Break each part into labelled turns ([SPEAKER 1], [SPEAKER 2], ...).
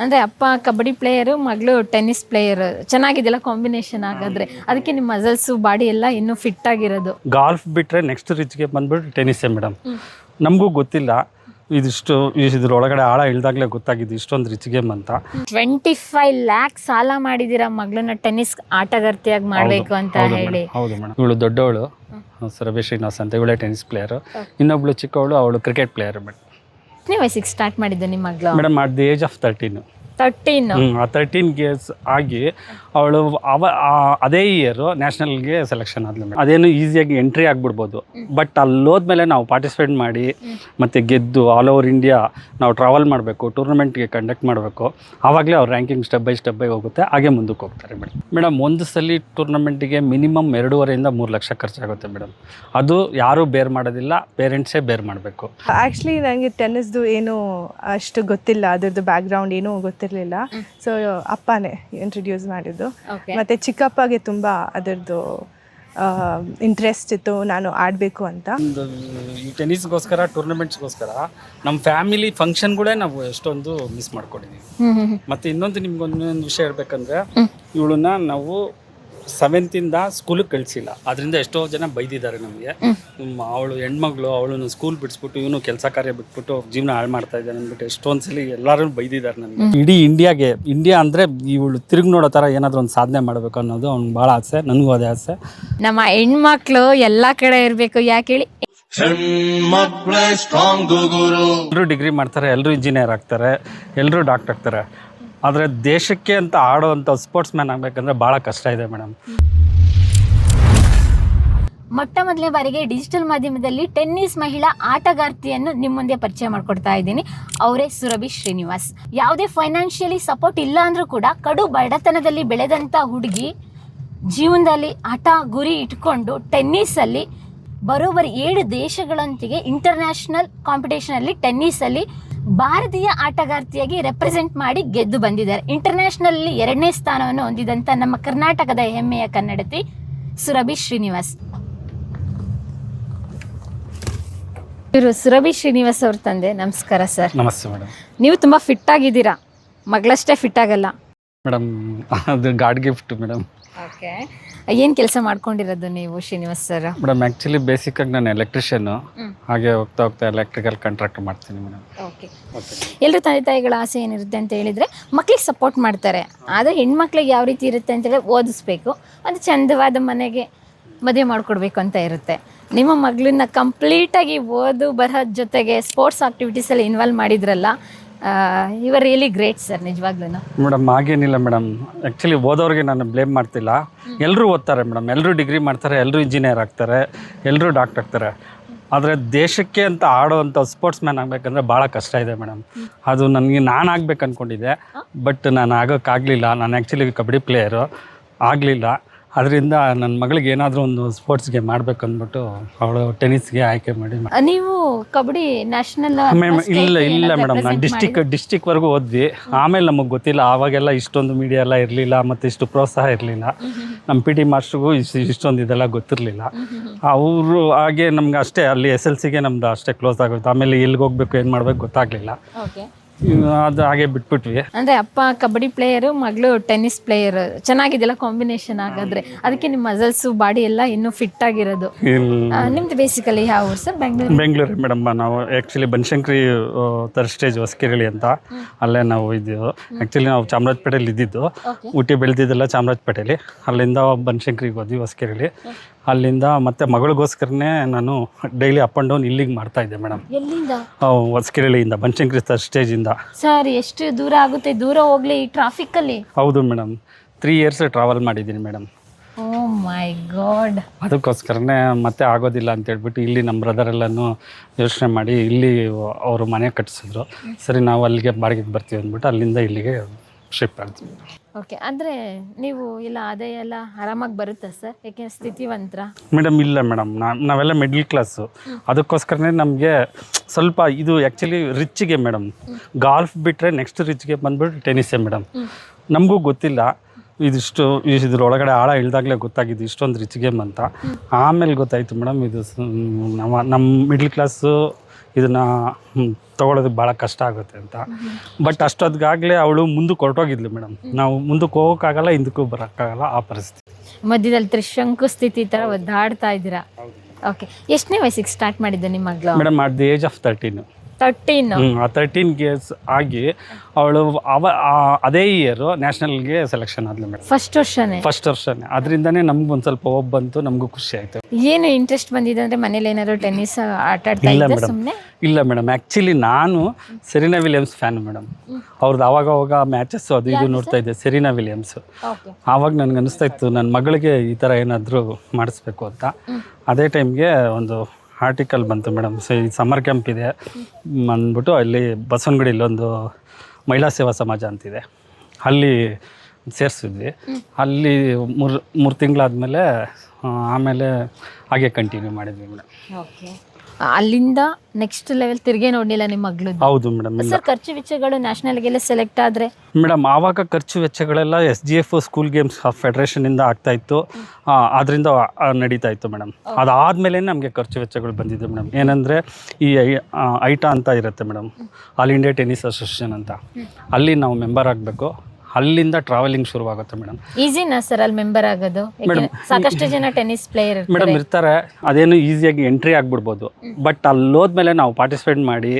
[SPEAKER 1] ಅಂದ್ರೆ ಅಪ್ಪ ಕಬಡ್ಡಿ ಪ್ಲೇಯರು ಮಗಳು ಟೆನ್ನಿಸ್ ಪ್ಲೇಯರ್ ಚೆನ್ನಾಗಿದೆಲ್ಲ ಕಾಂಬಿನೇಷನ್ ಹಾಗಾದ್ರೆ. ಅದಕ್ಕೆ ನಿಮ್ಮ ಮಸಲ್ಸು ಬಾಡಿ ಎಲ್ಲ ಇನ್ನೂ ಫಿಟ್ ಆಗಿರೋದು.
[SPEAKER 2] ಗಾಲ್ಫ್ ಬಿಟ್ರೆ ನೆಕ್ಸ್ಟ್ ರಿಚ್ಗೆ ಬಂದ್ಬಿಟ್ಟು ಟೆನ್ನಿಸ್ಸೇ ಮೇಡಮ್ ನಮಗೂ ಗೊತ್ತಿಲ್ಲ. ಇದಿಷ್ಟು ಇದ್ರೊಳಗಡೆ ಆಳ ಇಳ್ದಾಗ್ಲೇ ಗೊತ್ತಾಗಿದ್ದು ಇಷ್ಟೊಂದು ರಿಚ್ ಗೇಮ್ ಅಂತ.
[SPEAKER 1] ಟ್ವೆಂಟಿ ಫೈವ್ ಲ್ಯಾಕ್ ಸಾಲ ಮಾಡಿದಿರ ಮಗಳನ್ನ ಟೆನ್ನಿಸ್ ಆಟಗಾರ್ತಿಯಾಗಿ ಮಾಡ್ಬೇಕು ಅಂತ
[SPEAKER 2] ಹೌದು
[SPEAKER 1] ಹೇಳಿ.
[SPEAKER 2] ಮೇಡಮ್ ಹೌದು ಮೇಡಮ್ ಇವಳು ದೊಡ್ಡವಳು. ಸುರಭಿ ಶ್ರೀನಿವಾಸ್ ಅಂತ ಇವಳೇ ಟೆನ್ನಿಸ್ ಪ್ಲೇಯರು ಇನ್ನೊಬ್ಳು ಚಿಕ್ಕವಳು ಅವಳು ಕ್ರಿಕೆಟ್ ಪ್ಲೇಯರ್ ಮೇಡಮ್
[SPEAKER 1] ನೀವು ವಯಸ್ಸಿಗೆ ಸ್ಟಾರ್ಟ್ ಮಾಡಿದ್ದು ನಿಮ್ಮ ಮಗಳು
[SPEAKER 2] madam at the age of thirteen
[SPEAKER 1] thirteen
[SPEAKER 2] ಆ ತರ್ಟೀನ್ ಗೇರ್ಸ್ ಆಗಿ ಅವಳು ಅವ ಆ- ಅದೇ ಇಯರ್ ನ್ಯಾಷನಲ್ಗೆ ಸೆಲೆಕ್ಷನ್ ಆದ್ಲು ಮೇಡಮ್ ಅದೇನು ಈಸಿಯಾಗಿ ಎಂಟ್ರಿ ಆಗಿಬಿಡ್ಬೋದು. ಬಟ್ ಅಲ್ಲಿ ಹೋದ್ಮೇಲೆ ನಾವು ಪಾರ್ಟಿಸಿಪೇಟ್ ಮಾಡಿ ಮತ್ತು ಗೆದ್ದು ಆಲ್ ಓವರ್ ಇಂಡಿಯಾ ನಾವು ಟ್ರಾವೆಲ್ ಮಾಡಬೇಕು ಟೂರ್ನಮೆಂಟ್ಗೆ ಕಂಡಕ್ಟ್ ಮಾಡಬೇಕು. ಆವಾಗಲೇ ಅವ್ರ ranking step by step by ಹೋಗುತ್ತೆ ಹಾಗೆ ಮುಂದಕ್ಕೆ ಹೋಗ್ತಾರೆ ಮೇಡಮ್ ಮೇಡಮ್ ಒಂದು ಸಲ ಟೂರ್ನಮೆಂಟಿಗೆ ಮಿನಿಮಮ್ ಎರಡೂವರೆಯಿಂದ ಮೂರು ಲಕ್ಷ ಖರ್ಚಾಗುತ್ತೆ ಮೇಡಮ್ ಅದು ಯಾರೂ ಬೇರ್ ಮಾಡೋದಿಲ್ಲ ಪೇರೆಂಟ್ಸೇ ಬೇರ್ ಮಾಡಬೇಕು.
[SPEAKER 3] ಆ್ಯಕ್ಚುಲಿ ನನಗೆ ಟೆನ್ನಿಸ್ದು ಏನು ಅಷ್ಟು ಗೊತ್ತಿಲ್ಲ. ಅದ್ರದ್ದು ಬ್ಯಾಕ್ಗ್ರೌಂಡ್ ಏನೂ ಗೊತ್ತಿರಲಿಲ್ಲ. ಸೊ ಅಪ್ಪನೇ ಇಂಟ್ರೊಡ್ಯೂಸ್ ಮಾಡಿದ್ದು.
[SPEAKER 1] ಮತ್ತೆ
[SPEAKER 3] ಮತ್ತು ಚಿಕ್ಕಪ್ಪಗೆ ತುಂಬ ಅದರದ್ದು ಇಂಟ್ರೆಸ್ಟ್ ಇತ್ತು ನಾನು ಆಡಬೇಕು ಅಂತ.
[SPEAKER 2] ಒಂದು ಈ ಟೆನ್ನಿಸ್ಗೋಸ್ಕರ ಟೂರ್ನಮೆಂಟ್ಸ್ಗೋಸ್ಕರ ನಮ್ಮ ಫ್ಯಾಮಿಲಿ ಫಂಕ್ಷನ್ಗಳೇ ನಾವು ಎಷ್ಟೊಂದು ಮಿಸ್ ಮಾಡ್ಕೊಂಡಿದ್ದೀವಿ ಮತ್ತೆ ಇನ್ನೊಂದು ನಿಮ್ಗೊಂದೊಂದು ವಿಷಯ ಹೇಳ್ಬೇಕಂದ್ರೆ ಇವಳನ್ನ ನಾವು ಸೆವೆಂತಿಂದ ಸ್ಕೂಲಿಗೆ ಕಳಿಸಿಲ್ಲ. ಅದರಿಂದ ಎಷ್ಟೋ ಜನ ಬೈದಿದ್ದಾರೆ ನಮಗೆ. ಅವಳು ಹೆಣ್ಮಗಳು ಅವಳನ್ನು ಸ್ಕೂಲ್ ಬಿಡಿಸ್ಬಿಟ್ಟು ಇವನು ಕೆಲಸ ಕಾರ್ಯ ಬಿಟ್ಬಿಟ್ಟು ಜೀವನ ಹಾಳು ಮಾಡ್ತಾ ಇದ್ದಾನೆ ಅಂದ್ಬಿಟ್ಟು ಎಷ್ಟೊಂದು ಸಲ ಎಲ್ಲರೂ ಬೈದಿದ್ದಾರೆ ನನಗೆ. ಇಡೀ ಇಂಡಿಯಾಗೆ ಇಂಡಿಯಾ ಅಂದರೆ ಇವಳು ತಿರುಗಿ ನೋಡೋ ಥರ ಏನಾದರೂ ಒಂದು ಸಾಧನೆ ಮಾಡಬೇಕು ಅನ್ನೋದು ಅವ್ನಿಗೆ ಭಾಳ ಆಸೆ ನನಗೂ ಅದೇ ಆಸೆ.
[SPEAKER 1] ನಮ್ಮ ಹೆಣ್ಮಕ್ಳು ಎಲ್ಲಾ ಕಡೆ ಇರ್ಬೇಕು ಯಾಕೆ ಹೇಳಿ?
[SPEAKER 2] ಎಲ್ಲರೂ ಡಿಗ್ರಿ ಮಾಡ್ತಾರೆ ಎಲ್ಲರೂ ಇಂಜಿನಿಯರ್ ಆಗ್ತಾರೆ ಎಲ್ಲರೂ ಡಾಕ್ಟರ್ ಆಗ್ತಾರೆ. ಆದರೆ ದೇಶಕ್ಕೆ ಅಂತ ಆಡೋವಂಥ ಸ್ಪೋರ್ಟ್ಸ್ ಮ್ಯಾನ್ ಆಗಬೇಕಂದ್ರೆ ಭಾಳ ಕಷ್ಟ ಇದೆ ಮೇಡಮ್
[SPEAKER 1] ಮೊಟ್ಟ ಮೊದಲನೇ ಬಾರಿಗೆ ಡಿಜಿಟಲ್ ಮಾಧ್ಯಮದಲ್ಲಿ ಟೆನ್ನಿಸ್ ಮಹಿಳಾ ಆಟಗಾರ್ತಿಯನ್ನು ನಿಮ್ಮ ಮುಂದೆ ಪರಿಚಯ ಮಾಡಿಕೊಡ್ತಾ ಇದ್ದೀನಿ. ಅವರೇ ಸುರಭಿ ಶ್ರೀನಿವಾಸ್. ಯಾವುದೇ ಫೈನಾನ್ಷಿಯಲಿ ಸಪೋರ್ಟ್ ಇಲ್ಲ ಅಂದರೂ ಕೂಡ ಕಡು ಬಡತನದಲ್ಲಿ ಬೆಳೆದಂಥ ಹುಡುಗಿ ಜೀವನದಲ್ಲಿ ಹಠ ಗುರಿ ಇಟ್ಕೊಂಡು ಟೆನ್ನಿಸಲ್ಲಿ ಬರೋಬ್ಬರಿ ಏಳು ದೇಶಗಳೊಂದಿಗೆ ಇಂಟರ್ನ್ಯಾಷನಲ್ ಕಾಂಪಿಟೇಷನಲ್ಲಿ ಟೆನ್ನಿಸಲ್ಲಿ ಭಾರತೀಯ ಆಟಗಾರ್ತಿಯಾಗಿ ರೆಪ್ರೆಸೆಂಟ್ ಮಾಡಿ ಗೆದ್ದು ಬಂದಿದ್ದಾರೆ. ಇಂಟರ್ನ್ಯಾಷನಲ್ಲಿ ಎರಡನೇ ಸ್ಥಾನವನ್ನು ಹೊಂದಿದಂಥ ನಮ್ಮ ಕರ್ನಾಟಕದ ಹೆಮ್ಮೆಯ ಕನ್ನಡತಿ ಸುರಭಿ ಶ್ರೀನಿವಾಸ್. ಇವರು ಸುರಭಿ ಶ್ರೀನಿವಾಸ್ ಅವ್ರ ತಂದೆ. ನಮಸ್ಕಾರ ಸರ್.
[SPEAKER 2] ನಮಸ್ತೆ ಮೇಡಮ್
[SPEAKER 1] ನೀವು ತುಂಬಾ ಫಿಟ್ ಆಗಿದ್ದೀರಾ? ಮಗಳಷ್ಟೇ ಫಿಟ್ ಆಗಲ್ಲ.
[SPEAKER 2] ಮೇಡಮ್ ಅದು ಗಾಡ್ ಗಿಫ್ಟ್ ಮೇಡಮ್.
[SPEAKER 1] ಓಕೆ. ಏನು ಕೆಲಸ ಮಾಡ್ಕೊಂಡಿರೋದು ನೀವು ಶ್ರೀನಿವಾಸ್ ಸರ್?
[SPEAKER 2] ಮೇಡಮ್ ಆ್ಯಕ್ಚುಲಿ ಬೇಸಿಕ್ಕಾಗಿ ನಾನು ಎಲೆಕ್ಟ್ರಿಷಿಯನ್ನು ಹಾಗೆ ಹೋಗ್ತಾ ಹೋಗ್ತಾ ಎಲೆಕ್ಟ್ರಿಕಲ್ ಕಾಂಟ್ರಾಕ್ಟ್ ಮಾಡ್ತೀನಿ ಮೇಡಮ್.
[SPEAKER 1] ಓಕೆ. ಎಲ್ಲರೂ ತಂದೆ ತಾಯಿಗಳ ಆಸೆ ಏನಿರುತ್ತೆ ಅಂತ ಹೇಳಿದ್ರೆ ಮಕ್ಳಿಗೆ ಸಪೋರ್ಟ್ ಮಾಡ್ತಾರೆ. ಆದರೆ ಹೆಣ್ಮಕ್ಳಿಗೆ ಯಾವ ರೀತಿ ಇರುತ್ತೆ ಅಂತೇಳಿ ಓದಿಸ್ಬೇಕು. ಒಂದು ಚಂದವಾದ ಮನೆಗೆ ಮದುವೆ ಮಾಡಿಕೊಡ್ಬೇಕು ಅಂತ ಇರುತ್ತೆ. ನಿಮ್ಮ ಮಗಳನ್ನ ಕಂಪ್ಲೀಟಾಗಿ ಓದು ಬರಹದ ಜೊತೆಗೆ ಸ್ಪೋರ್ಟ್ಸ್ ಆಕ್ಟಿವಿಟೀಸಲ್ಲಿ ಇನ್ವಾಲ್ವ್ ಮಾಡಿದ್ರಲ್ಲ ಇವರ್ ರಿಯಲಿ ಗ್ರೇಟ್ ಸರ್ ನಿಜವಾಗ್ಲೂ
[SPEAKER 2] ಮೇಡಮ್ ಹಾಗೇನಿಲ್ಲ ಮೇಡಮ್. ಆ್ಯಕ್ಚುಲಿ ಓದೋರಿಗೆ ನಾನು ಬ್ಲೇಮ್ ಮಾಡ್ತಿಲ್ಲ. ಎಲ್ಲರೂ ಓದ್ತಾರೆ ಮೇಡಮ್. ಎಲ್ಲರೂ ಡಿಗ್ರಿ ಮಾಡ್ತಾರೆ ಎಲ್ಲರೂ ಇಂಜಿನಿಯರ್ ಆಗ್ತಾರೆ ಎಲ್ಲರೂ ಡಾಕ್ಟರ್ ಆಗ್ತಾರೆ. ಆದರೆ ದೇಶಕ್ಕೆ ಅಂತ ಆಡೋವಂಥ ಸ್ಪೋರ್ಟ್ಸ್ ಮ್ಯಾನ್ ಆಗಬೇಕಂದ್ರೆ ಭಾಳ ಕಷ್ಟ ಇದೆ ಮೇಡಮ್. ಅದು ನನಗೆ ನಾನು ಆಗ್ಬೇಕು ಅಂದ್ಕೊಂಡಿದ್ದೆ ಬಟ್ ನಾನು ಆಗೋಕ್ಕಾಗಲಿಲ್ಲ. ನಾನು ಆ್ಯಕ್ಚುಲಿ ಕಬಡ್ಡಿ ಪ್ಲೇಯರು ಆಗಲಿಲ್ಲ. ಅದರಿಂದ ನನ್ನ ಮಗಳಿಗೆ ಏನಾದರೂ ಒಂದು ಸ್ಪೋರ್ಟ್ಸ್ಗೆ ಮಾಡಬೇಕು ಅಂದ್ಬಿಟ್ಟು ಅವಳು ಟೆನ್ನಿಸ್ಗೆ ಆಯ್ಕೆ ಮಾಡಿ
[SPEAKER 1] ನೀವು ಕಬಡ್ಡಿ ನ್ಯಾಷನಲ್
[SPEAKER 2] ಮೇಡಮ್ ಇಲ್ಲ ಇಲ್ಲ ಮೇಡಮ್ ನಾನು ಡಿಸ್ಟಿಕ್ ವರೆಗೂ ಓದ್ವಿ ಆಮೇಲೆ ನಮಗೆ ಗೊತ್ತಿಲ್ಲ ಆವಾಗೆಲ್ಲ ಇಷ್ಟೊಂದು ಮೀಡಿಯಾ ಎಲ್ಲ ಇರಲಿಲ್ಲ ಮತ್ತು ಇಷ್ಟು ಪ್ರೋತ್ಸಾಹ ಇರಲಿಲ್ಲ. ನಮ್ಮ ಪಿ ಟಿ ಮಾಸ್ಟ್ರಿಗೂ ಇಷ್ಟು ಇಷ್ಟೊಂದು ಇದೆಲ್ಲ ಗೊತ್ತಿರಲಿಲ್ಲ. ಅವರು ಹಾಗೆ ನಮ್ಗೆ ಅಷ್ಟೇ ಅಲ್ಲಿ ಎಸ್ ಎಲ್ ಸಿಗೆ ನಮ್ದು ಅಷ್ಟೇ ಕ್ಲೋಸ್ ಆಗೋಯ್ತು. ಆಮೇಲೆ ಎಲ್ಲಿಗೆ ಹೋಗ್ಬೇಕು ಏನು ಮಾಡ್ಬೇಕು ಗೊತ್ತಾಗಲಿಲ್ಲ. ಅದು ಹಾಗೆ ಬಿಟ್ಬಿಟ್ವಿ.
[SPEAKER 1] ಅಂದ್ರೆ ಅಪ್ಪ ಕಬಡ್ಡಿ ಪ್ಲೇಯರ್ ಮಗಳು ಟೆನ್ನಿಸ್ ಪ್ಲೇಯರ್ ಚೆನ್ನಾಗಿದೆಲ್ಲ ಕಾಂಬಿನೇಷನ್ ಹಾಗಾದ್ರೆ. ಅದಕ್ಕೆ ನಿಮ್ಮ ಮಸಲ್ಸ್ ಬಾಡಿ ಎಲ್ಲ ಇನ್ನೂ ಫಿಟ್ ಆಗಿರೋದು. ಆ, ನಿಮ್ದು ಬೇಸಿಕಲಿ ಯಾವ ಊರು ಸರ್ ಬೆಂಗಳೂರು.
[SPEAKER 2] ಬೆಂಗಳೂರು ಮೇಡಮ್ ನಾವು actually Banashankari third stage Hosakerehalli ಅಂತ. ಅಲ್ಲೇ ನಾವು ಇದ್ದೀವಿ ಆ್ಯಕ್ಚುಲಿ ನಾವು ಚಾಮರಾಜಪೇಟೆಯಲ್ಲಿ ಇದ್ದಿದ್ದು ಊಟಿ ಬೆಳೆದಿದ್ದೆಲ್ಲ ಚಾಮರಾಜಪೇಟೆಯಲ್ಲಿ. ಅಲ್ಲಿಂದ ಬನಶಂಕರಿಗೆ ಹೋದ್ವಿ ಹೊಸಕೆರೆಲಿ ಅಲ್ಲಿಂದ ಮತ್ತೆ ಮಗಳಿಗೋಸ್ಕರನೇ ನಾನು ಡೈಲಿ ಅಪ್ ಆ್ಯಂಡ್ ಡೌನ್ ಇಲ್ಲಿಗೆ ಮಾಡ್ತಾ ಇದ್ದೆ ಮೇಡಮ್
[SPEAKER 1] ಎಲ್ಲಿಂದ?
[SPEAKER 2] ಹೊಸಕೆರೆಳಿಯಿಂದ ಸ್ಟೇಜ್ ಇಂದ. ಸ್ಟೇಜಿಂದ
[SPEAKER 1] ಸರ್ ಎಷ್ಟು ದೂರ ಆಗುತ್ತೆ? ದೂರ ಹೋಗ್ಲಿ ಈ ಟ್ರಾಫಿಕ್ ಅಲ್ಲಿ.
[SPEAKER 2] ಹೌದು ಮೇಡಮ್ ತ್ರೀ ಇಯರ್ಸ್ ಟ್ರಾವೆಲ್ ಮಾಡಿದ್ದೀನಿ ಮೇಡಮ್
[SPEAKER 1] ಓ ಮೈ ಗಾಡ್.
[SPEAKER 2] ಅದಕ್ಕೋಸ್ಕರನೇ ಮತ್ತೆ ಆಗೋದಿಲ್ಲ ಅಂತ ಹೇಳ್ಬಿಟ್ಟು ಇಲ್ಲಿ ನಮ್ಮ ಬ್ರದರ್ ಎಲ್ಲನೂ ಯೋಚನೆ ಮಾಡಿ ಇಲ್ಲಿ ಅವರು ಮನೆ ಕಟ್ಟಿಸಿದ್ರು ಸರಿ ನಾವು ಅಲ್ಲಿಗೆ ಬಾಡಿಗೆಗೆ ಬರ್ತೀವಿ ಅಂದ್ಬಿಟ್ಟು ಅಲ್ಲಿಂದ ಇಲ್ಲಿಗೆ ಶಿಫ್ಟ್ ಆಗ್ತೀವಿ
[SPEAKER 1] ಓಕೆ ಅಂದರೆ ನೀವು ಇಲ್ಲ ಅದೇ ಎಲ್ಲ ಆರಾಮಾಗಿ ಬರುತ್ತಾ ಸರ್? ಯಾಕೆ ಸ್ಥಿತಿವಂತರ?
[SPEAKER 2] ಮೇಡಮ್ ಇಲ್ಲ ಮೇಡಮ್ ನಾವೆಲ್ಲ ಮಿಡ್ಲ್ ಕ್ಲಾಸು ಅದಕ್ಕೋಸ್ಕರನೇ ನಮಗೆ ಸ್ವಲ್ಪ ಇದು ಆ್ಯಕ್ಚುಲಿ ರಿಚ್ಗೆ ಮೇಡಮ್ ಗಾಲ್ಫ್ ಬಿಟ್ಟರೆ ನೆಕ್ಸ್ಟ್ ರಿಚ್ಗೆ ಬಂದ್ಬಿಟ್ಟು ಟೆನಿಸ್ಸೇ ಮೇಡಮ್ ನಮಗೂ ಗೊತ್ತಿಲ್ಲ. ಇದಿಷ್ಟು ಇದ್ರೊಳಗಡೆ ಆಳ ಇಳ್ದಾಗಲೇ ಗೊತ್ತಾಗಿದ್ದು ಇಷ್ಟೊಂದು ರಿಚ್ ಗೇಮ್ ಅಂತ. ಆಮೇಲೆ ಗೊತ್ತಾಯಿತು ಮೇಡಮ್ ಇದು ನಮ್ಮ ನಮ್ಮ ಮಿಡ್ಲ್ ಕ್ಲಾಸು ಇದನ್ನು ತೊಗೊಳೋದು ಭಾಳ ಕಷ್ಟ ಆಗುತ್ತೆ ಅಂತ. ಬಟ್ ಅಷ್ಟೊತ್ತಿಗಾಗಲೇ ಅವಳು ಮುಂದಕ್ಕೆ ಹೊರಟೋಗಿದ್ಲು ಮೇಡಮ್. ನಾವು ಮುಂದಕ್ಕೆ ಹೋಗೋಕ್ಕಾಗಲ್ಲ ಹಿಂದಕ್ಕೂ ಬರೋಕ್ಕಾಗಲ್ಲ ಆ ಪರಿಸ್ಥಿತಿ.
[SPEAKER 1] ಮಧ್ಯದಲ್ಲಿ ತ್ರಿಶಂಕು ಸ್ಥಿತಿ ತರ ಒದ್ದಾಡ್ತಾ ಇದ್ದೀರಾ? ಓಕೆ ಎಷ್ಟನೇ ವಯಸ್ಸಿಗೆ ಸ್ಟಾರ್ಟ್ ಮಾಡಿದ್ದೆ ನಿಮ್ಮ ಮಗಳು
[SPEAKER 2] madam at the age of thirteen
[SPEAKER 1] thirteen
[SPEAKER 2] ಆ ತರ್ಟೀನ್ ಗೇಸ್ ಆಗಿ ಅವಳು ಅವ ಆ- ಅದೇ ಇಯರು ನ್ಯಾಷನಲ್ಗೆ ಸೆಲೆಕ್ಷನ್ ಆದ್ಲು ಮೇಡಮ್
[SPEAKER 1] ಫಸ್ಟ್ ವರ್ಷನೇ?
[SPEAKER 2] ಫಸ್ಟ್ ವರ್ಷನೇ. ಅದರಿಂದನೇ ನಮ್ಗೆ ಒಂದು ಸ್ವಲ್ಪ ಹೋಗಿ ಬಂತು ನಮಗೂ ಖುಷಿ ಆಯಿತು.
[SPEAKER 1] ಏನು ಇಂಟ್ರೆಸ್ಟ್ ಬಂದಿದೆ ಅಂದ್ರೆ ಮನೇಲಿ ಏನಾದ್ರು ಟೆನ್ನಿಸ್ ಆಟ ಆಡ್ತಾ
[SPEAKER 2] ಇಲ್ಲ
[SPEAKER 1] ಇದ್ದೆ
[SPEAKER 2] ಮೇಡಮ್
[SPEAKER 1] ಸುಮ್ಮನೆ
[SPEAKER 2] ಇಲ್ಲ ಮೇಡಮ್ ಆ್ಯಕ್ಚುಲಿ ನಾನು ಸೆರಿನಾ ವಿಲಿಯಮ್ಸ್ ಫ್ಯಾನ್ ಮೇಡಮ್ ಅವ್ರದ್ದು ಅವಾಗ ಅವಾಗ ಮ್ಯಾಚಸ್ ಅದು ಇದು ನೋಡ್ತಾ ಇದ್ದೆ ಸೆರಿನಾ ವಿಲಿಯಮ್ಸ್
[SPEAKER 1] ಓಕೆ
[SPEAKER 2] ಆವಾಗ ನನಗೆ ಅನಿಸ್ತಾ ಇತ್ತು ನನ್ನ ಮಗಳಿಗೆ ಈ ಥರ ಏನಾದರೂ ಮಾಡಿಸ್ಬೇಕು ಅಂತ. ಅದೇ ಟೈಮ್ಗೆ ಒಂದು ಆರ್ಟಿಕಲ್ ಬಂತು ಮೇಡಮ್. ಸೊ ಈ ಸಮ್ಮರ್ ಕ್ಯಾಂಪ್ ಇದೆ. ಅಂದ್ಬಿಟ್ಟು ಅಲ್ಲಿ ಬಸವನಗುಡಿ ಇಲ್ಲೊಂದು ಮಹಿಳಾ ಸೇವಾ ಸಮಾಜ ಅಂತಿದೆ. ಅಲ್ಲಿ ಸೇರಿಸಿದ್ವಿ. ಅಲ್ಲಿ ಮೂರು ಮೂರು ತಿಂಗಳಾದಮೇಲೆ ಆಮೇಲೆ ಹಾಗೆ ಕಂಟಿನ್ಯೂ ಮಾಡಿದ್ವಿ ಮೇಡಮ್.
[SPEAKER 1] ಓಕೆ ಅಲ್ಲಿಂದ ನೆಕ್ಸ್ಟ್ ಲೆವೆಲ್ ತಿರ್ಗೆ ನೋಡಲಿಲ್ಲ ನಿಮ್ಮ ಮಗಳು?
[SPEAKER 2] ಹೌದು ಮೇಡಮ್ ಇಲ್ಲ.
[SPEAKER 1] ಸರ್ ಖರ್ಚು ವೆಚ್ಚಗಳು ನ್ಯಾಷನಲ್ಗೆಲ್ಲ ಸೆಲೆಕ್ಟ್ ಆದರೆ?
[SPEAKER 2] ಮೇಡಮ್ ಆವಾಗ ಖರ್ಚು ವೆಚ್ಚಗಳೆಲ್ಲ S G F school games ಫೆಡರೇಷನಿಂದ ಆಗ್ತಾ ಇತ್ತು. ಅದರಿಂದ ನಡೀತಾ ಇತ್ತು ಮೇಡಮ್. ಅದಾದಮೇಲೆ ನಮಗೆ ಖರ್ಚು ವೆಚ್ಚಗಳು ಬಂದಿದ್ದು ಮೇಡಮ್. ಏನಂದರೆ ಈ ಐ- ಆ, ಐಟಾ ಅಂತ ಇರುತ್ತೆ madam. All India tennis association ಅಂತ. ಅಲ್ಲಿ ನಾವು ಮೆಂಬರ್ ಆಗಬೇಕು. ಅಲ್ಲಿಂದ ಟ್ರಾವೆಲಿಂಗ್ ಶುರುವಾಗುತ್ತೆ ಮೇಡಮ್
[SPEAKER 1] ಈಸಿನಾ ಸರ್ ಅಲ್ಲಿ ಮೆಂಬರ್ ಆಗೋದು? ಮೇಡಮ್ ಸಾಕಷ್ಟು ಜನ ಟೆನ್ನಿಸ್ ಪ್ಲೇಯರ್
[SPEAKER 2] ಮೇಡಮ್ ಇರ್ತಾರೆ ಅದೇನು ಈಸಿಯಾಗಿ ಎಂಟ್ರಿ ಆಗಿಬಿಡ್ಬೋದು. ಬಟ್ ಅಲ್ಲಿ ಹೋದ್ಮೇಲೆ ನಾವು ಪಾರ್ಟಿಸಿಪೇಟ್ ಮಾಡಿ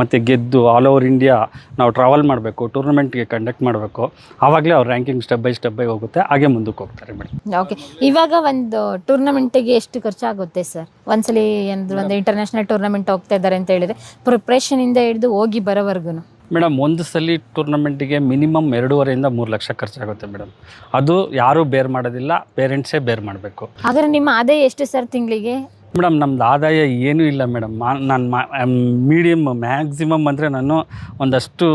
[SPEAKER 2] ಮತ್ತು ಗೆದ್ದು ಆಲ್ ಓವರ್ ಇಂಡಿಯಾ ನಾವು ಟ್ರಾವೆಲ್ ಮಾಡಬೇಕು ಟೂರ್ನಮೆಂಟ್ಗೆ ಕಂಡಕ್ಟ್ ಮಾಡಬೇಕು. ಆವಾಗಲೇ ಅವ್ರ ranking step by step by ಹೋಗುತ್ತೆ ಹಾಗೆ ಮುಂದಕ್ಕೆ ಹೋಗ್ತಾರೆ ಮೇಡಮ್
[SPEAKER 1] ಓಕೆ ಇವಾಗ ಒಂದು ಟೂರ್ನಮೆಂಟಿಗೆ ಎಷ್ಟು ಖರ್ಚಾಗುತ್ತೆ ಸರ್ ಒಂದ್ಸಲಿ ಒಂದು ಇಂಟರ್ನ್ಯಾಷನಲ್ ಟೂರ್ನಮೆಂಟ್ ಹೋಗ್ತಾ ಇದ್ದಾರೆ ಅಂತ ಹೇಳಿದ್ರೆ ಪ್ರಿಪ್ರೇಷನ್ ಇಂದ ಹಿಡಿದು ಹೋಗಿ ಬರೋವರೆಗೂ
[SPEAKER 2] ಮೇಡಮ್, ಒಂದು ಸಲ ಟೂರ್ನಮೆಂಟಿಗೆ ಮಿನಿಮಮ್ ಎರಡೂವರೆಯಿಂದ ಮೂರು ಲಕ್ಷ ಖರ್ಚಾಗುತ್ತೆ ಮೇಡಮ್. ಅದು ಯಾರೂ ಬೇರ್ ಮಾಡೋದಿಲ್ಲ, ಪೇರೆಂಟ್ಸೇ ಬೇರ್ ಮಾಡಬೇಕು.
[SPEAKER 1] ಆದರೆ ನಿಮ್ಮ ಆದಾಯ ಎಷ್ಟು ಸರ್ ತಿಂಗಳಿಗೆ?
[SPEAKER 2] ಮೇಡಮ್, ನಮ್ದು ಆದಾಯ ಏನೂ ಇಲ್ಲ ಮೇಡಮ್. ನಾನು ಮೀಡಿಯಮ್ ಮ್ಯಾಕ್ಸಿಮಮ್ ಅಂದರೆ ನಾನು ಒಂದಷ್ಟು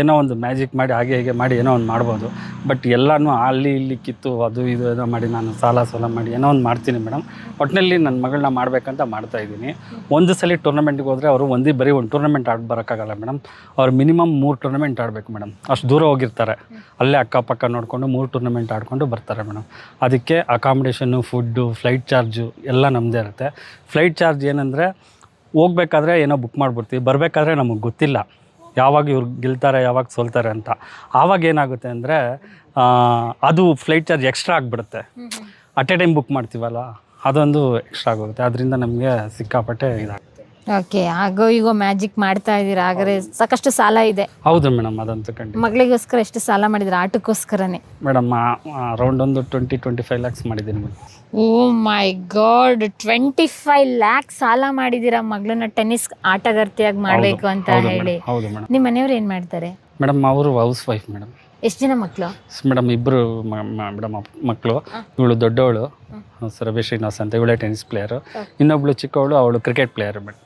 [SPEAKER 2] ಏನೋ ಒಂದು ಮ್ಯಾಜಿಕ್ ಮಾಡಿ, ಹಾಗೆ ಹೀಗೆ ಮಾಡಿ ಏನೋ ಒಂದು ಮಾಡ್ಬೋದು. ಬಟ್ ಎಲ್ಲನೂ ಅಲ್ಲಿ ಇಲ್ಲಿ ಕಿತ್ತು, ಅದು ಇದು ಏನೋ ಮಾಡಿ, ನಾನು ಸಾಲ ಸಾಲ ಮಾಡಿ ಏನೋ ಒಂದು ಮಾಡ್ತೀನಿ ಮೇಡಮ್. ಒಟ್ಟಿನಲ್ಲಿ ನನ್ನ ಮಗಳನ್ನ ಮಾಡಬೇಕಂತ ಮಾಡ್ತಾ ಇದ್ದೀನಿ. ಒಂದು ಸಲ ಟೂರ್ನಮೆಂಟ್ಗೆ ಹೋದರೆ ಅವರು ಒಂದೇ ಬರೀ ಒಂದು ಟೂರ್ನಮೆಂಟ್ ಆಡಿ ಬರೋಕ್ಕಾಗಲ್ಲ ಮೇಡಮ್. ಅವ್ರು ಮಿನಿಮಮ್ ಮೂರು ಟೂರ್ನಮೆಂಟ್ ಆಡಬೇಕು ಮೇಡಮ್. ಅಷ್ಟು ದೂರ ಹೋಗಿರ್ತಾರೆ. ಅಲ್ಲೇ ಅಕ್ಕಪಕ್ಕ ನೋಡಿಕೊಂಡು ಮೂರು ಟೂರ್ನಮೆಂಟ್ ಆಡಿಕೊಂಡು ಬರ್ತಾರೆ ಮೇಡಮ್. ಅದಕ್ಕೆ ಅಕಾಮಿಡೇಷನ್ನು ಫುಡ್ಡು ಫ್ಲೈಟ್ ಚಾರ್ಜು ಎಲ್ಲ ನಮ್ಮದೇ ಇರುತ್ತೆ. ಫ್ಲೈಟ್ ಚಾರ್ಜ್ ಏನಂದರೆ ಹೋಗ್ಬೇಕಾದ್ರೆ ಏನೋ ಬುಕ್ ಮಾಡಿಬಿಡ್ತೀವಿ ಬರಬೇಕಾದ್ರೆ ನಮಗೆ ಗೊತ್ತಿಲ್ಲ. ಯಾವಾಗ ಇವ್ರು ಗೆಲ್ತಾರೆ ಯಾವಾಗ ಸೋಲ್ತಾರೆ ಅಂತ. ಆವಾಗ ಏನಾಗುತ್ತೆ ಅಂದರೆ ಅದು ಫ್ಲೈಟ್ ಚಾರ್ಜ್ ಎಕ್ಸ್ಟ್ರಾ ಆಗಿಬಿಡುತ್ತೆ. ಅಟ್ ಎ ಟೈಮ್ ಬುಕ್ ಮಾಡ್ತೀವಲ್ಲ ಅದೊಂದು ಎಕ್ಸ್ಟ್ರಾ ಆಗೋಗುತ್ತೆ. ಅದರಿಂದ ನಮಗೆ ಸಿಕ್ಕಾಪಟ್ಟೆ ಇದಾಗುತ್ತೆ.
[SPEAKER 1] ಓಕೆ ಆಗೋ ಈಗೋ ಮ್ಯಾಜಿಕ್ ಮಾಡ್ತಾ ಇದ್ದೀರಾ? ಹಾಗಾದ್ರೆ ಸಾಕಷ್ಟು ಸಾಲ ಇದೆ.
[SPEAKER 2] ಹೌದು ಮೇಡಮ್ ಅದಂತೂ ಖಂಡಿತ.
[SPEAKER 1] ಮಗಳಿಗೋಸ್ಕರ ಎಷ್ಟು ಸಾಲ ಮಾಡಿದ್ರೆ? ಆಟಕ್ಕೋಸ್ಕರನೇ.
[SPEAKER 2] ಮೇಡಮ್ ಅರೌಂಡ್ ಒಂದು ಟ್ವೆಂಟಿ ಟ್ವೆಂಟಿ ಫೈವ್ ಲ್ಯಾಕ್ಸ್ ಮಾಡಿದ್ದೀನಿ madam
[SPEAKER 1] oh my God twenty five lakh ಸಾಲ ಮಾಡಿದ್ದೀರಾ ಮಗಳನ್ನ ಟೆನ್ನಿಸ್ ಆಟಗಾರ್ತಿಯಾಗಿ ಮಾಡಬೇಕು ಅಂತ
[SPEAKER 2] ಹೌದು
[SPEAKER 1] ಹೇಳಿ.
[SPEAKER 2] ಹೌದು ಮೇಡಮ್
[SPEAKER 1] ನಿಮ್ಮ ಮನೆಯವ್ರು ಏನು ಮಾಡ್ತಾರೆ?
[SPEAKER 2] ಮೇಡಮ್ ಅವರು ಹೌಸ್ ವೈಫ್ ಮೇಡಮ್
[SPEAKER 1] ಎಷ್ಟು ಜನ ಮಕ್ಕಳು
[SPEAKER 2] ಮೇಡಮ್ ಇಬ್ಬರು ಮೇಡಮ್ ಮಕ್ಕಳು ಇವಳು ದೊಡ್ಡವಳು. ಸುರಭಿ ಶ್ರೀನಿವಾಸ್ ಅಂತ ಇವಳೇ ಟೆನ್ನಿಸ್ ಪ್ಲೇಯರು ಇನ್ನೊಬ್ಳು ಚಿಕ್ಕವಳು ಅವಳು ಕ್ರಿಕೆಟ್ ಪ್ಲೇಯರ್ ಮೇಡಮ್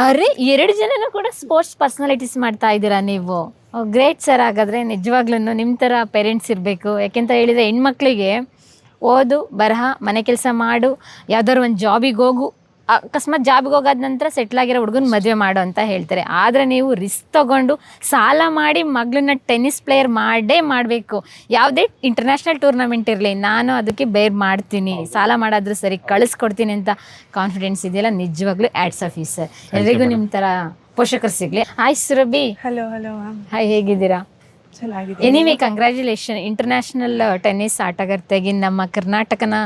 [SPEAKER 1] ಅರೆ, ಎರಡು ಜನನು ಕೂಡ ಸ್ಪೋರ್ಟ್ಸ್ ಪರ್ಸನಾಲಿಟೀಸ್ ಮಾಡ್ತಾ ಇದ್ದೀರಾ ನೀವು? ಗ್ರೇಟ್ ಸರ್ ಹಾಗಾದ್ರೆ ನಿಜವಾಗ್ಲೂ ನಿಮ್ಮ ಥರ ಪೇರೆಂಟ್ಸ್ ಇರಬೇಕು. ಯಾಕೆಂತ ಹೇಳಿದರೆ ಹೆಣ್ಮಕ್ಳಿಗೆ ಓದು, ಬರಹ, ಮನೆ ಕೆಲಸ ಮಾಡು, ಯಾವ್ದಾದ್ರು ಒಂದು ಜಾಬಿಗೆ ಹೋಗು ಅಕಸ್ಮಾತ್ ಜಾಬ್ಗೆ ಹೋಗಾದ ನಂತರ ಸೆಟ್ಲ್ ಆಗಿರೋ ಹುಡುಗನ ಮದುವೆ ಮಾಡು ಅಂತ ಹೇಳ್ತಾರೆ. ಆದರೆ ನೀವು ರಿಸ್ಕ್ ತಗೊಂಡು ಸಾಲ ಮಾಡಿ ಮಗಳನ್ನ ಟೆನ್ನಿಸ್ ಪ್ಲೇಯರ್ ಮಾಡೇ ಮಾಡಬೇಕು. ಯಾವುದೇ ಇಂಟರ್ನ್ಯಾಷನಲ್ ಟೂರ್ನಮೆಂಟ್ ಇರಲಿ ನಾನು ಅದಕ್ಕೆ ಬೇರ್ ಮಾಡ್ತೀನಿ. ಸಾಲ ಮಾಡಾದರೂ ಸರಿ ಕಳಿಸ್ಕೊಡ್ತೀನಿ ಅಂತ ಕಾನ್ಫಿಡೆನ್ಸ್ ಇದೆಯಲ್ಲ ನಿಜವಾಗ್ಲೂ ಆ್ಯಡ್ಸ್ ಆಫೀಸರ್ ಎಲ್ಲರಿಗೂ ಎಲ್ರಿಗೂ ನಿಮ್ಮ ಥರ ಪೋಷಕರು ಸಿಗಲಿ. Hi Surabhi.
[SPEAKER 3] Hello hello
[SPEAKER 1] hi ಹೇಗಿದ್ದೀರಾ?
[SPEAKER 3] ಚೆನ್ನಾಗಿದೆ
[SPEAKER 1] ಎನಿವೆ ಕಂಗ್ರ್ಯಾಚುಲೇಷನ್ ಇಂಟರ್ನ್ಯಾಷನಲ್ ಟೆನ್ನಿಸ್ ಆಟಗಾರ್ತಿಯಾಗಿ ನಮ್ಮ ಕರ್ನಾಟಕನ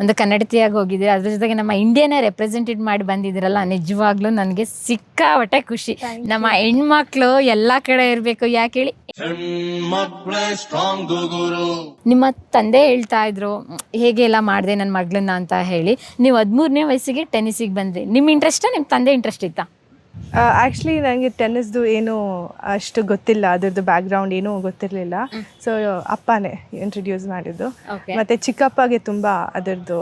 [SPEAKER 1] ಒಂದು ಕನ್ನಡತಿಯಾಗಿ ಹೋಗಿದ್ರೆ ಅದ್ರ ಜೊತೆಗೆ ನಮ್ಮ ಇಂಡಿಯಾನ ರೆಪ್ರೆಸೆಂಟೇಟ್ ಮಾಡಿ ಬಂದಿದ್ರಲ್ಲ ನಿಜವಾಗ್ಲೂ ನನಗೆ ಸಿಕ್ಕಾಪಟ್ಟೆ ಖುಷಿ. ನಮ್ಮ ಹೆಣ್ಮಕ್ಳು ಎಲ್ಲ ಕಡೆ ಇರಬೇಕು ಯಾಕೆ ಹೇಳಿ? ನಿಮ್ಮ ತಂದೆ ಹೇಳ್ತಾ ಇದ್ರು "ಮ್, ಹೇಗೆ ಎಲ್ಲ ಮಾಡಿದೆ ನನ್ನ ಮಗಳನ್ನ? ಅಂತ ಹೇಳಿ. ನೀವು ಹದಿಮೂರನೇ ವಯಸ್ಸಿಗೆ ಟೆನ್ನಿಸಿಗೆ ಬಂದ್ರಿ. ನಿಮ್ಮ ಇಂಟ್ರೆಸ್ಟಾ ನಿಮ್ಮ ತಂದೆ ಇಂಟ್ರೆಸ್ಟ್ ಇತ್ತಾ?
[SPEAKER 3] ಆ್ಯಕ್ಚುಲಿ ನನಗೆ ಟೆನ್ನಿಸ್ದು ಏನು ಅಷ್ಟು ಗೊತ್ತಿಲ್ಲ. ಅದ್ರದ್ದು ಬ್ಯಾಕ್ಗ್ರೌಂಡ್ ಏನೂ ಗೊತ್ತಿರಲಿಲ್ಲ. ಸೊ ಅಪ್ಪನೇ ಇಂಟ್ರೊಡ್ಯೂಸ್ ಮಾಡಿದ್ದು. ಮತ್ತು ಚಿಕ್ಕಪ್ಪಗೆ ತುಂಬ ಅದರದ್ದು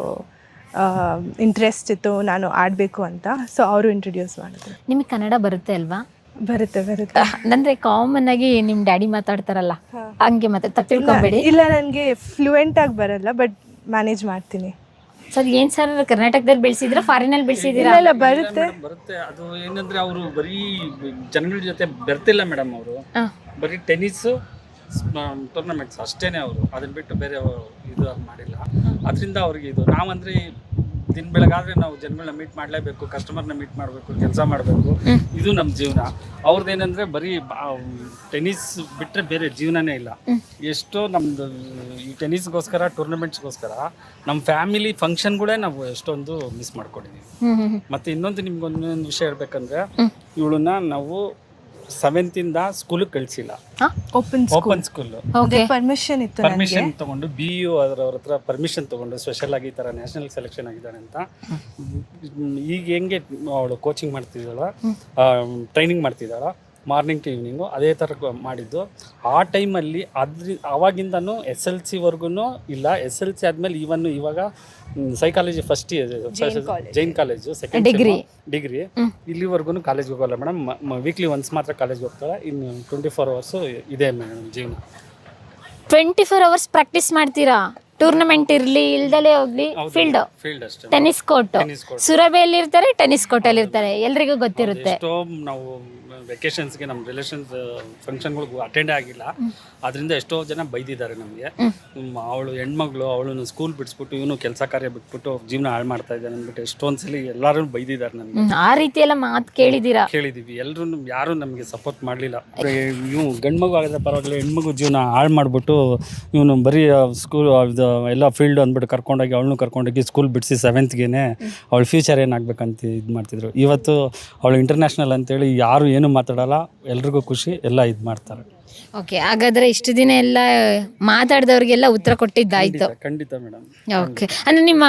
[SPEAKER 3] ಇಂಟ್ರೆಸ್ಟ್ ಇತ್ತು. ನಾನು ಆಡಬೇಕು ಅಂತ. ಸೊ ಅವರು ಇಂಟ್ರಡ್ಯೂಸ್ ಮಾಡಿದ್ರು.
[SPEAKER 1] ನಿಮಗೆ ಕನ್ನಡ ಬರುತ್ತೆ ಅಲ್ವಾ?
[SPEAKER 3] ಬರುತ್ತೆ ಬರುತ್ತೆ.
[SPEAKER 1] ಅಂದ್ರೆ ಕಾಮನ್ ಆಗಿ ನಿಮ್ಮ ಡ್ಯಾಡಿ ಮಾತಾಡ್ತಾರಲ್ಲ. ಹಂಗೆ ಮತ್ತೆ ತಿಳ್ಕೊಬೇಡಿ
[SPEAKER 3] ಇಲ್ಲ ನನಗೆ ಫ್ಲೂಯೆಂಟ್ ಆಗಿ ಬರಲ್ಲ ಬಟ್ ಮ್ಯಾನೇಜ್ ಮಾಡ್ತೀನಿ.
[SPEAKER 1] ಸರ್ ಏನ್ ಸರ್ ಕರ್ನಾಟಕದಲ್ಲಿ ಬೆಳೆಸಿದ್ರ ಫಾರಿನ್ ಅಲ್ಲಿ
[SPEAKER 3] ಇಲ್ಲ ಬರುತ್ತೆ.
[SPEAKER 2] ಬರುತ್ತೆ. ಅದು ಏನಂದ್ರೆ ಅವರು ಬರೀ ಜನಗಳ ಜೊತೆ ಬೆರ್ತಿಲ್ಲ ಮೇಡಮ್ ಅವರು. ಬರೀ ಟೆನ್ನಿಸ್ ಟೂರ್ನಮೆಂಟ್ಸ್ ಅಷ್ಟೇನೆ ಅವರು. ಅದನ್ನ ಬಿಟ್ಟು ಬೇರೆ ಅವ್ರು ಇದು ಮಾಡಿಲ್ಲ ಅದರಿಂದ ಅವ್ರಿಗೆ ಇದು ನಾವಂದ್ರೆ ದಿನ ಬೆಳಗಾದ್ರೆ ನಾವು ಜನಗಳನ್ನ ಮೀಟ್ ಮಾಡಲೇಬೇಕು ಕಸ್ಟಮರ್ನ ಮೀಟ್ ಮಾಡಬೇಕು ಕೆಲಸ ಮಾಡಬೇಕು. ಇದು ನಮ್ಮ ಜೀವನ. ಅವ್ರದ್ದೇನೆಂದ್ರೆ ಬರೀ ಟೆನಿಸ್ ಬಿಟ್ಟರೆ ಬೇರೆ ಜೀವನನೇ ಇಲ್ಲ. ಎಷ್ಟೋ ನಮ್ದು ಈ ಟೆನ್ನಿಸ್ಗೋಸ್ಕರ ಟೂರ್ನಮೆಂಟ್ಸ್ಗೋಸ್ಕರ ನಮ್ಮ ಫ್ಯಾಮಿಲಿ ಫಂಕ್ಷನ್ಗಳೇ ನಾವು ಎಷ್ಟೊಂದು ಮಿಸ್ ಮಾಡ್ಕೊಂಡಿದ್ದೀವಿ ಮತ್ತು ಇನ್ನೊಂದು ನಿಮ್ಗೆ ಒಂದೊಂದು ವಿಷಯ ಹೇಳ್ಬೇಕಂದ್ರೆ ಇವಳನ್ನ ನಾವು ಸೆವೆಂತಿಂದ ಸ್ಕೂಲಿಗೆ ಕಳಿಸಿಲ್ಲ.
[SPEAKER 3] Open
[SPEAKER 2] open school
[SPEAKER 1] okay
[SPEAKER 3] permission ಇತ್ತು ನನಗೆ
[SPEAKER 2] ಪರ್ಮಿಷನ್ ತಗೊಂಡು ಬಿ ಯು ಅದರ ಅವ್ರ ಹತ್ರ ಪರ್ಮಿಷನ್ ತಗೊಂಡು ಸ್ಪೆಷಲ್ ಆಗಿ ಈ ಥರ ನ್ಯಾಷನಲ್ ಸೆಲೆಕ್ಷನ್ ಆಗಿದ್ದಾಳೆ ಅಂತ. ಈಗ ಹೆಂಗೆ ಅವಳು ಕೋಚಿಂಗ್ ಮಾಡ್ತಿದ್ದಾಳ? ಟ್ರೈನಿಂಗ್ ಮಾಡ್ತಿದ್ದಾಳ? ಮಾರ್ನಿಂಗ್ ಟು ಈವ್ನಿಂಗು ಅದೇ ಥರ ಮಾಡಿದ್ದು. ಆ ಟೈಮಲ್ಲಿ ಅದ್ರ ಅವಾಗಿಂದನೂ ಎಸ್ ಎಲ್ ಸಿವರೆಗೂ ಇಲ್ಲ. ಎಸ್ ಎಲ್ ಸಿ ಆದಮೇಲೆ ಈವನ್ನು ಇವಾಗ psychology first year Jain college. Second
[SPEAKER 1] degree.
[SPEAKER 2] Degree. ಇಲ್ಲಿವರೆಗೂ ಕಾಲೇಜ್ಗೆ ಹೋಗಲ್ಲ ಮೇಡಮ್. ವೀಕ್ಲಿ ಒನ್ಸ್ ಮಾತ್ರ ಕಾಲೇಜ್ಗೆ ಹೋಗ್ತಾರೆ. ಇನ್ನು ಟ್ವೆಂಟಿ ಫೋರ್ ಅವರ್ಸು ಇದೆ ಮೇಡಮ್ ಜೀವನ.
[SPEAKER 1] ಟ್ವೆಂಟಿ ಫೋರ್ ಅವರ್ಸ್ ಪ್ರಾಕ್ಟೀಸ್ ಮಾಡ್ತೀರಾ? ಟೂರ್ನಮೆಂಟ್ ಇರಲಿ ಇಲ್ದಲೆ ಹೋಗ್ಲಿ ಫೀಲ್ಡ್.
[SPEAKER 2] ಫೀಲ್ಡ್ ಅಷ್ಟೇ
[SPEAKER 1] ಟೆನ್ನಿಸ್ ಕೋರ್ಟ್. ಸುರಭೆಯಲ್ಲಿ ಇರ್ತಾರೆ ಟೆನಿಸ್ ಕೋರ್ಟ್. ಅಲ್ಲಿ ಇರ್ತಾರೆ ಎಲ್ರಿಗೂ ಗೊತ್ತಿರುತ್ತೆ.
[SPEAKER 2] ನಾವು ವೆಕೇಶನ್ಸ್ಗೆ ನಮ್ಮ ರಿಲೇಷನ್ಸ್ ಫಂಕ್ಷನ್ಗಳಿಗೂ ಅಟೆಂಡ್ ಆಗಿಲ್ಲ. ಅದರಿಂದ ಎಷ್ಟೋ ಜನ ಬೈದಿದ್ದಾರೆ ನಮಗೆ. ಅವಳು ಹೆಣ್ಮಗಳು ಅವಳನ್ನು ಸ್ಕೂಲ್ ಬಿಡಿಸ್ಬಿಟ್ಟು ಇವನು ಕೆಲಸ ಕಾರ್ಯ ಬಿಟ್ಬಿಟ್ಟು ಜೀವನ ಹಾಳು ಮಾಡ್ತಾ ಇದ್ದಾನೆ ಅಂದ್ಬಿಟ್ಟು ಎಷ್ಟೊಂದ್ಸಲಿ ಎಲ್ಲರೂ ಬೈದಿದ್ದಾರೆ
[SPEAKER 1] ನಮಗೆ. ಆ ರೀತಿ ಎಲ್ಲ ಮಾತು ಕೇಳಿದೀರಾ?
[SPEAKER 2] ಕೇಳಿದ್ದೀವಿ ಎಲ್ಲರೂ ಯಾರು ನಮಗೆ ಸಪೋರ್ಟ್ ಮಾಡಲಿಲ್ಲ. ಇವು ಗಂಡ್ಮಗು ಆಗಿದ್ರೆ ಪರವಾಗಿಲ್ಲ ಹೆಣ್ಮಗು ಜೀವನ ಹಾಳು ಮಾಡಿಬಿಟ್ಟು ಇವನು ಬರೀ ಸ್ಕೂಲ್ ಎಲ್ಲ ಫೀಲ್ಡ್ ಅಂದ್ಬಿಟ್ಟು ಕರ್ಕೊಂಡೋಗಿ ಅವಳನ್ನು ಕರ್ಕೊಂಡೋಗಿ ಸ್ಕೂಲ್ ಬಿಡಿಸಿ ಸೆವೆಂತ್ಗೆ ಅವಳ ಫ್ಯೂಚರ್ ಏನಾಗಬೇಕಂತ ಇದು ಮಾಡ್ತಿದ್ರು. ಇವತ್ತು ಅವಳು ಇಂಟರ್ನ್ಯಾಷನಲ್ ಅಂತೇಳಿ ಯಾರು ಏನು ಮಾತಾಡಲ್ಲ ಎಲ್ರಿಗೂ ಖುಷಿ ಎಲ್ಲ ಇದು ಮಾಡ್ತಾರೆ.
[SPEAKER 1] ಓಕೆ ಹಾಗಾದ್ರೆ ಇಷ್ಟು ದಿನ ಎಲ್ಲ ಮಾತಾಡಿದವ್ರಿಗೆಲ್ಲ ಉತ್ತರ ಕೊಟ್ಟಿದ್ದಾಯ್ತು.
[SPEAKER 2] ಖಂಡಿತ ಮೇಡಮ್
[SPEAKER 1] ಓಕೆ ಅಂದ್ರೆ ನಿಮ್ಮ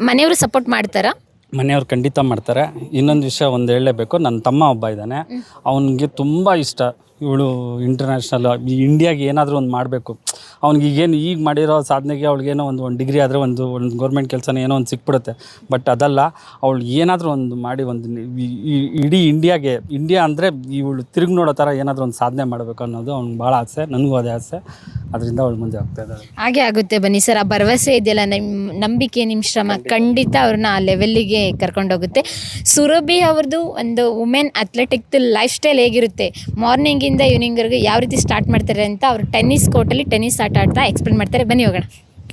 [SPEAKER 1] ಮನೆಯವರು ಸಪೋರ್ಟ್ ಮಾಡ್ತಾರ?
[SPEAKER 2] ಮನೆಯವ್ರು ಖಂಡಿತ ಮಾಡ್ತಾರೆ. ಇನ್ನೊಂದು ವಿಷಯ ಒಂದು ಹೇಳಲೇಬೇಕು ನನ್ನ ತಮ್ಮ ಒಬ್ಬ ಇದ್ದಾನೆ. ಅವನಿಗೆ ತುಂಬ ಇಷ್ಟ. ಇವಳು ಇಂಟರ್ನ್ಯಾಷನಲ್ ಇಂಡಿಯಾಗೆ ಏನಾದರೂ ಒಂದು ಮಾಡಬೇಕು. ಅವ್ನಿಗೆ ಈಗೇನು ಈಗ ಮಾಡಿರೋ ಸಾಧನೆಗೆ ಅವ್ಳಿಗೇನೋ ಒಂದು ಒಂದು ಡಿಗ್ರಿ ಆದರೆ ಒಂದು ಒಂದು ಗೌರ್ಮೆಂಟ್ ಕೆಲಸನ ಏನೋ ಒಂದು ಸಿಕ್ಬಿಡುತ್ತೆ. ಬಟ್ ಅದಲ್ಲ, ಅವಳು ಏನಾದರೂ ಒಂದು ಮಾಡಿ ಒಂದು ಇಡೀ ಇಂಡಿಯಾಗೆ ಇಂಡಿಯಾ ಅಂದರೆ ಇವಳು ತಿರುಗಿ ನೋಡೋ ಥರ ಏನಾದರೂ ಒಂದು ಸಾಧನೆ ಮಾಡಬೇಕು ಅನ್ನೋದು ಅವ್ನಿಗೆ ಭಾಳ ಆಸೆ, ನನಗೂ ಅದೇ ಆಸೆ. ಅದರಿಂದ ಅವಳು ಮುಂದೆ ಹೋಗ್ತಾ ಇದ್ದಾಳೆ.
[SPEAKER 1] ಹಾಗೆ ಆಗುತ್ತೆ ಬನ್ನಿ ಸರ್, ಆ ಭರವಸೆ ಇದೆಯಲ್ಲ ನಿಮ್ಮ ನಂಬಿಕೆ ನಿಮ್ಮ ಶ್ರಮ ಖಂಡಿತ ಅವ್ರನ್ನ ಆ ಲೆವೆಲ್ಲಿಗೆ ಕರ್ಕೊಂಡೋಗುತ್ತೆ. ಸುರಭಿ ಅವ್ರದ್ದು ಒಂದು ವುಮೆನ್ ಅಥ್ಲೆಟಿಕ್ ಲೈಫ್ ಸ್ಟೈಲ್ ಹೇಗಿರುತ್ತೆ? ಮಾರ್ನಿಂಗಿಂದ ಈವ್ನಿಂಗ್ವರೆಗೂ ಯಾವ ರೀತಿ ಸ್ಟಾರ್ಟ್ ಮಾಡ್ತಾರೆ ಅಂತ ಅವ್ರು ಟೆನ್ನಿಸ್ ಕೋರ್ಟಲ್ಲಿ ಟೆನ್ನಿಸ್ ಆಟ ಆಡ್ತಾ ಎಕ್ಸ್ಪ್ಲೇನ್ ಮಾಡ್ತಾರೆ. ಬನ್ನಿ ಹೋಗೋಣ.